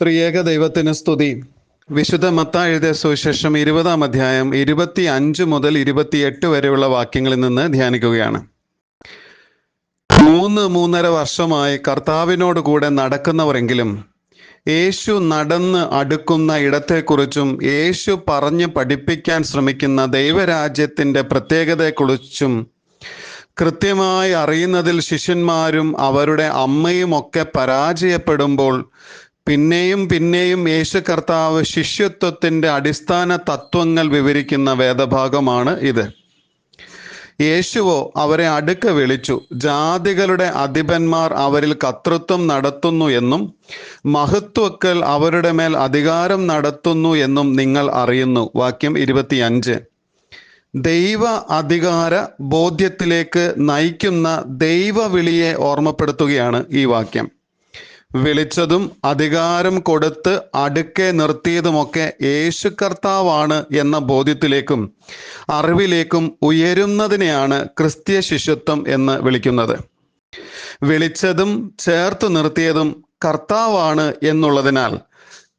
ത്രിയേക ദൈവത്തിന് സ്തുതി. വിശുദ്ധ മത്ത എഴുതിയ സുവിശേഷം ഇരുപതാം അധ്യായം ഇരുപത്തി അഞ്ച് മുതൽ ഇരുപത്തിയെട്ട് വരെയുള്ള വാക്യങ്ങളിൽ നിന്ന് ധ്യാനിക്കുകയാണ്. മൂന്ന് മൂന്നര വർഷമായി കർത്താവിനോട് കൂടെ നടക്കുന്നവരെങ്കിലും യേശു നടന്ന് അടുക്കുന്ന ഇടത്തെക്കുറിച്ചും യേശു പറഞ്ഞ് പഠിപ്പിക്കാൻ ശ്രമിക്കുന്ന ദൈവരാജ്യത്തിന്റെ പ്രത്യേകതയെക്കുറിച്ചും കൃത്യമായി അറിയുന്നതിൽ ശിഷ്യന്മാരും അവരുടെ അമ്മയും ഒക്കെ പരാജയപ്പെടുമ്പോൾ പിന്നെയും പിന്നെയും യേശു കർത്താവ് ശിഷ്യത്വത്തിന്റെ അടിസ്ഥാന തത്വങ്ങൾ വിവരിക്കുന്ന വേദഭാഗമാണ് ഇത്. യേശുവോ അവരെ അടുക്ക വിളിച്ചു. ജാതികളുടെ അധിപന്മാർ അവരിൽ കർത്തൃത്വം നടത്തുന്നു എന്നും മഹത്വക്കൾ അവരുടെ മേൽ അധികാരം നടത്തുന്നു എന്നും നിങ്ങൾ അറിയുന്നു. വാക്യം ഇരുപത്തിയഞ്ച്. ദൈവ അധികാര ബോധ്യത്തിലേക്ക് നയിക്കുന്ന ദൈവവിളിയെ ഓർമ്മപ്പെടുത്തുകയാണ് ഈ വാക്യം. വിളിച്ചതും അധികാരം കൊടുത്ത് അടുക്കെ നിർത്തിയതുമൊക്കെ യേശു കർത്താവാണ് എന്ന ബോധ്യത്തിലേക്കും അറിവിലേക്കും ഉയരുന്നതിനെയാണ് ക്രിസ്തീയ ശിഷ്യത്വം എന്ന് വിളിക്കുന്നത്. വിളിച്ചതും ചേർത്ത് നിർത്തിയതും കർത്താവാണ് എന്നുള്ളതിനാൽ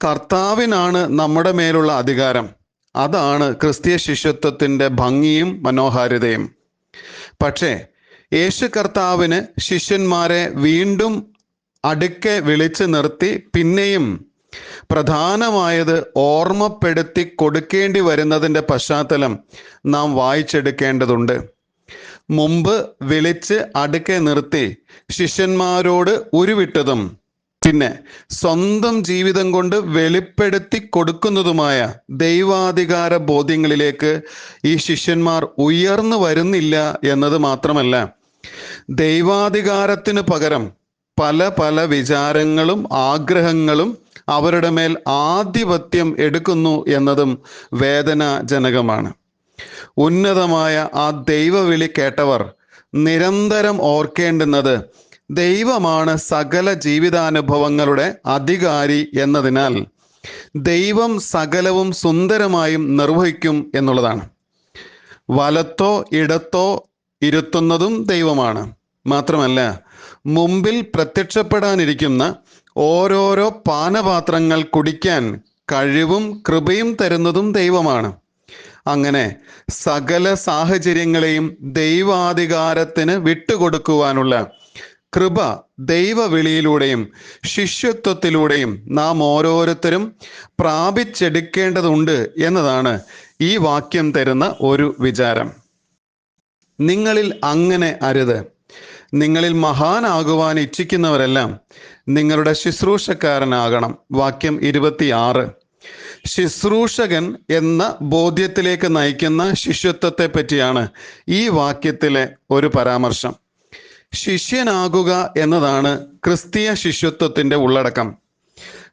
കർത്താവിനാണ് നമ്മുടെ മേലുള്ള അധികാരം. അതാണ് ക്രിസ്തീയ ശിഷ്യത്വത്തിന്റെ ഭംഗിയും മനോഹാരിതയും. പക്ഷേ യേശു കർത്താവിന് ശിഷ്യന്മാരെ വീണ്ടും അടുക്കെ വിളിച്ചു നിർത്തി പിന്നെയും പ്രധാനമായത് ഓർമ്മപ്പെടുത്തി കൊടുക്കേണ്ടി വരുന്നതിന്റെ പശ്ചാത്തലം നാം വായിച്ചെടുക്കേണ്ടതുണ്ട്. മുമ്പ് വിളിച്ച് അടുക്കെ നിർത്തി ശിഷ്യന്മാരോട് ഉരുവിട്ടതും പിന്നെ സ്വന്തം ജീവിതം കൊണ്ട് വെളിപ്പെടുത്തി കൊടുക്കുന്നതുമായ ദൈവാധികാര ബോധ്യങ്ങളിലേക്ക് ഈ ശിഷ്യന്മാർ ഉയർന്നു വരുന്നില്ല എന്നത് മാത്രമല്ല ദൈവാധികാരത്തിന് പകരം പല പല വിചാരങ്ങളും ആഗ്രഹങ്ങളും അവരുടെ മേൽ ആധിപത്യം എടുക്കുന്നു എന്നതും വേദനാജനകമാണ്. ഉന്നതമായ ആ ദൈവവിളി കേട്ടവർ നിരന്തരം ഓർക്കേണ്ടുന്നത് ദൈവമാണ് സകല ജീവിതാനുഭവങ്ങളുടെ അധികാരി എന്നതിനാൽ ദൈവം സകലവും സുന്ദരമായും നിർവഹിക്കും എന്നുള്ളതാണ്. വലത്തോ ഇടത്തോ ഇരുത്തുന്നതും ദൈവമാണ്. മാത്രമല്ല മുമ്പിൽ പ്രത്യക്ഷപ്പെടാനിരിക്കുന്ന ഓരോരോ പാനപാത്രങ്ങൾ കുടിക്കാൻ കഴിവും കൃപയും തരുന്നതും ദൈവമാണ്. അങ്ങനെ സകല സാഹചര്യങ്ങളെയും ദൈവാധികാരത്തിന് വിട്ടുകൊടുക്കുവാനുള്ള കൃപ ദൈവവിളിയിലൂടെയും ശിഷ്യത്വത്തിലൂടെയും നാം ഓരോരുത്തരും പ്രാപിച്ചെടുക്കേണ്ടതുണ്ട് എന്നതാണ് ഈ വാക്യം തരുന്ന ഒരു വിചാരം. നിങ്ങളിൽ അങ്ങനെ അരുത്. നിങ്ങളിൽ മഹാനാകുവാൻ ഇച്ഛിക്കുന്നവരെല്ലാം നിങ്ങളുടെ ശുശ്രൂഷക്കാരനാകണം. വാക്യം ഇരുപത്തിയാറ്. ശുശ്രൂഷകൻ എന്ന ബോധ്യത്തിലേക്ക് നയിക്കുന്ന ശിഷ്യത്വത്തെ പറ്റിയാണ് ഈ വാക്യത്തിലെ ഒരു പരാമർശം. ശിഷ്യനാകുക എന്നതാണ് ക്രിസ്തീയ ശിഷ്യത്വത്തിന്റെ ഉള്ളടക്കം.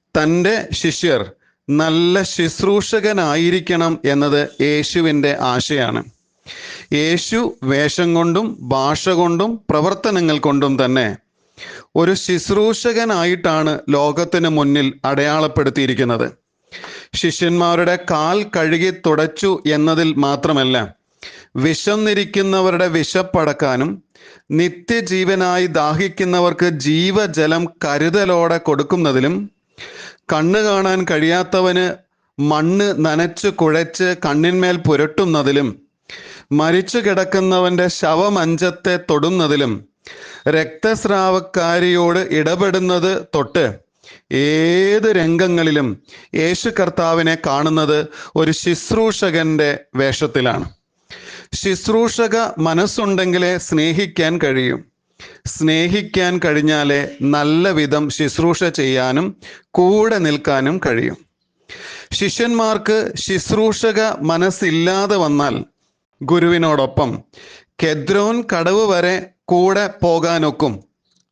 തന്റെ ശിഷ്യർ നല്ല ശുശ്രൂഷകനായിരിക്കണം എന്നത് യേശുവിന്റെ ആശയാണ്. യേശു വേഷം കൊണ്ടും ഭാഷ കൊണ്ടും പ്രവർത്തനങ്ങൾ കൊണ്ടും തന്നെ ഒരു ശുശ്രൂഷകനായിട്ടാണ് ലോകത്തിന് മുന്നിൽ അടയാളപ്പെടുത്തിയിരിക്കുന്നത്. ശിഷ്യന്മാരുടെ കാൽ കഴുകി തുടച്ചു എന്നതിൽ മാത്രമല്ല വിശന്നിരിക്കുന്നവരുടെ വിശപ്പടക്കാനും നിത്യജീവനായി ദാഹിക്കുന്നവർക്ക് ജീവജലം കരുതലോടെ കൊടുക്കുന്നതിലും കണ്ണു കാണാൻ കഴിയാത്തവന് മണ്ണ് നനച്ച് കുഴച്ച് കണ്ണിന്മേൽ പുരട്ടുന്നതിലും മരിച്ചു കിടക്കുന്നവന്റെ ശവമഞ്ചത്തെ തൊടുന്നതിലും രക്തസ്രാവക്കാരിയോട് ഇടപെടുന്നത് തൊട്ട് ഏത് രംഗങ്ങളിലും യേശു കർത്താവിനെ കാണുന്നത് ഒരു ശുശ്രൂഷകന്റെ വേഷത്തിലാണ്. ശുശ്രൂഷക മനസ്സുണ്ടെങ്കിലേ സ്നേഹിക്കാൻ കഴിയും. സ്നേഹിക്കാൻ കഴിഞ്ഞാലേ നല്ല വിധം ശുശ്രൂഷ ചെയ്യാനും കൂടെ നിൽക്കാനും കഴിയും. ശിഷ്യന്മാർക്ക് ശുശ്രൂഷക മനസ്സില്ലാതെ വന്നാൽ ഗുരുവിനോടൊപ്പം കെദ്രോൻ കടവ് വരെ കൂടെ പോകാനൊക്കും.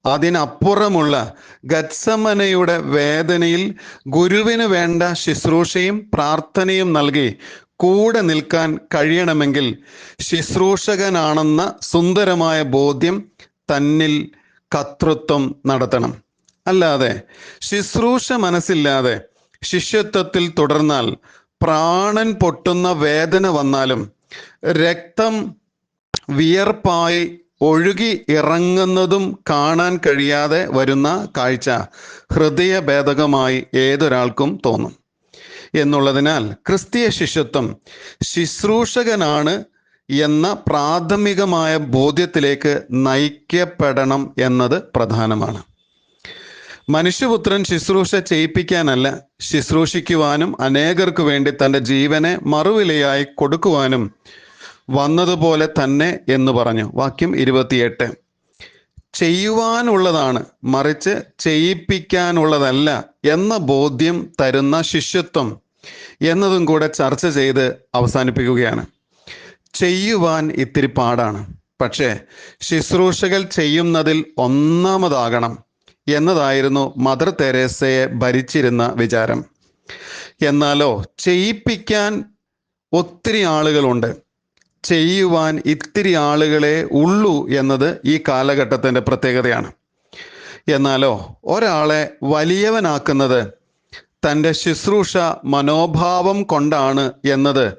അതിനപ്പുറമുള്ള ഗത്സമനയുടെ വേദനയിൽ ഗുരുവിന് വേണ്ട ശുശ്രൂഷയും പ്രാർത്ഥനയും നൽകി കൂടെ നിൽക്കാൻ കഴിയണമെങ്കിൽ ശുശ്രൂഷകനാണെന്ന സുന്ദരമായ ബോധ്യം തന്നിൽ കർത്തൃത്വം നടത്തണം. അല്ലാതെ ശുശ്രൂഷ മനസ്സില്ലാതെ ശിഷ്യത്വത്തിൽ തുടർന്നാൽ പ്രാണൻ പൊട്ടുന്ന വേദന വന്നാലും രക്തം വിയർപ്പായി ഒഴുകി ഇറങ്ങുന്നതും കാണാൻ കഴിയാതെ വരുന്ന കാഴ്ച ഹൃദയഭേദകമായി ഏതൊരാൾക്കും തോന്നും. എന്നുള്ളതിനാൽ ക്രിസ്തീയ ശിഷ്യത്വം ശുശ്രൂഷകനാണ് എന്ന പ്രാഥമികമായ ബോധ്യത്തിലേക്ക് നയിക്കപ്പെടണം എന്നത് പ്രധാനമാണ്. മനുഷ്യപുത്രൻ ശുശ്രൂഷ ചെയ്യിപ്പിക്കാനല്ല ശുശ്രൂഷിക്കുവാനും അനേകർക്ക് വേണ്ടി തന്റെ ജീവനെ മറുവിലയായി കൊടുക്കുവാനും വന്നതുപോലെ തന്നെ എന്ന് പറഞ്ഞു. വാക്യം ഇരുപത്തിയെട്ട്. ചെയ്യുവാനുള്ളതാണ് മറിച്ച് ചെയ്യിപ്പിക്കാനുള്ളതല്ല എന്ന ബോധ്യം തരുന്ന ശിഷ്യത്വം എന്നതും കൂടെ ചർച്ച ചെയ്ത് അവസാനിപ്പിക്കുകയാണ്. ചെയ്യുവാൻ ഇത്തിരി പാടാണ്. പക്ഷേ ശുശ്രൂഷകൾ ചെയ്യുന്നതിൽ ഒന്നാമതാകണം. എന്നതായിരുന്നു മദർ തെരേസയെ ഭരിച്ചിരുന്ന വിചാരം. എന്നാലോ ചെയ്യിപ്പിക്കാൻ ഒത്തിരി ആളുകളുണ്ട്. ചെയ്യുവാൻ ഇത്തിരി ആളുകളെ ഉള്ളൂ എന്നത് ഈ കാലഘട്ടത്തിന്റെ പ്രത്യേകതയാണ്. എന്നാലോ ഒരാളെ വലിയവനാക്കുന്നത് തന്റെ ശുശ്രൂഷ മനോഭാവം കൊണ്ടാണ് എന്നത്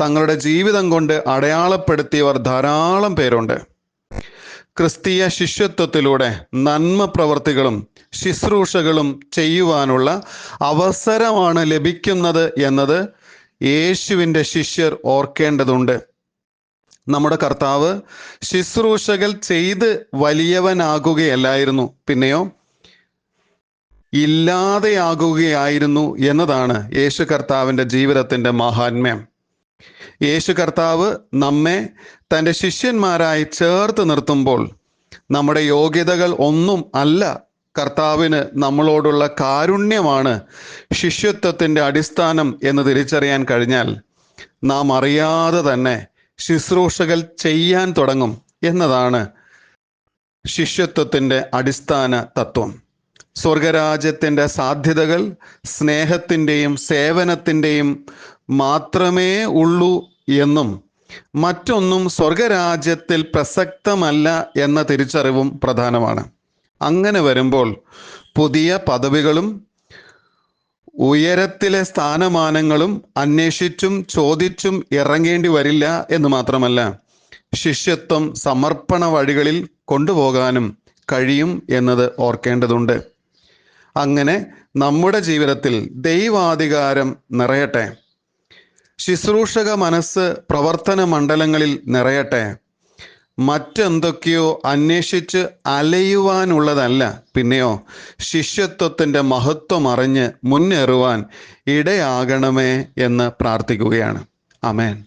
തങ്ങളുടെ ജീവിതം കൊണ്ട് അടയാളപ്പെടുത്തിയവർ ധാരാളം പേരുണ്ട്. ക്രിസ്തീയ ശിഷ്യത്വത്തിലൂടെ നന്മ പ്രവർത്തികളും ശുശ്രൂഷകളും ചെയ്യുവാനുള്ള അവസരമാണ് ലഭിക്കുന്നത് എന്നത് യേശുവിന്റെ ശിഷ്യർ ഓർക്കേണ്ടതുണ്ട്. നമ്മുടെ കർത്താവ് ശുശ്രൂഷകൾ ചെയ്ത് വലിയവനാകുകയല്ലായിരുന്നു. പിന്നെയോ ഇല്ലാതെയാകുകയായിരുന്നു എന്നതാണ് യേശു കർത്താവിന്റെ ജീവിതത്തിന്റെ മഹാത്മ്യം. യേശു കർത്താവ് നമ്മെ തന്റെ ശിഷ്യന്മാരായി ചേർത്ത് നിർത്തുമ്പോൾ നമ്മുടെ യോഗ്യതകൾ ഒന്നും അല്ല. കർത്താവിന് നമ്മളോടുള്ള കാരുണ്യമാണ് ശിഷ്യത്വത്തിന്റെ അടിസ്ഥാനം എന്ന് തിരിച്ചറിയാൻ കഴിഞ്ഞാൽ നാം അറിയാതെ തന്നെ ശുശ്രൂഷകൾ ചെയ്യാൻ തുടങ്ങും എന്നതാണ് ശിഷ്യത്വത്തിന്റെ അടിസ്ഥാന തത്വം. സ്വർഗരാജ്യത്തിന്റെ സാധ്യതകൾ സ്നേഹത്തിന്റെയും സേവനത്തിന്റെയും മാത്രമേ ഉള്ളൂ എന്നും മറ്റൊന്നും സ്വർഗരാജ്യത്തിൽ പ്രസക്തമല്ല എന്ന തിരിച്ചറിവും പ്രധാനമാണ്. അങ്ങനെ വരുമ്പോൾ പുതിയ പദവികളും ഉയരത്തിലെ സ്ഥാനമാനങ്ങളും അന്വേഷിച്ചും ചോദിച്ചും ഇറങ്ങേണ്ടി വരില്ല എന്ന് മാത്രമല്ല ശിഷ്യത്വം സമർപ്പണ വഴികളിൽ കൊണ്ടുപോകാനും കഴിയും എന്നത് ഓർക്കേണ്ടതുണ്ട്. അങ്ങനെ നമ്മുടെ ജീവിതത്തിൽ ദൈവാധികാരം നിറയട്ടെ. ശുശ്രൂഷക മനസ്സ് പ്രവർത്തന മണ്ഡലങ്ങളിൽ നിറയട്ടെ. മറ്റെന്തൊക്കെയോ അന്വേഷിച്ച് അലയുവാനുള്ളതല്ല പിന്നെയോ ശിഷ്യത്വത്തിന്റെ മഹത്വം അറിഞ്ഞ് മുന്നേറുവാൻ ഇടയാകണമേ എന്ന് പ്രാർത്ഥിക്കുകയാണ്. അമേൻ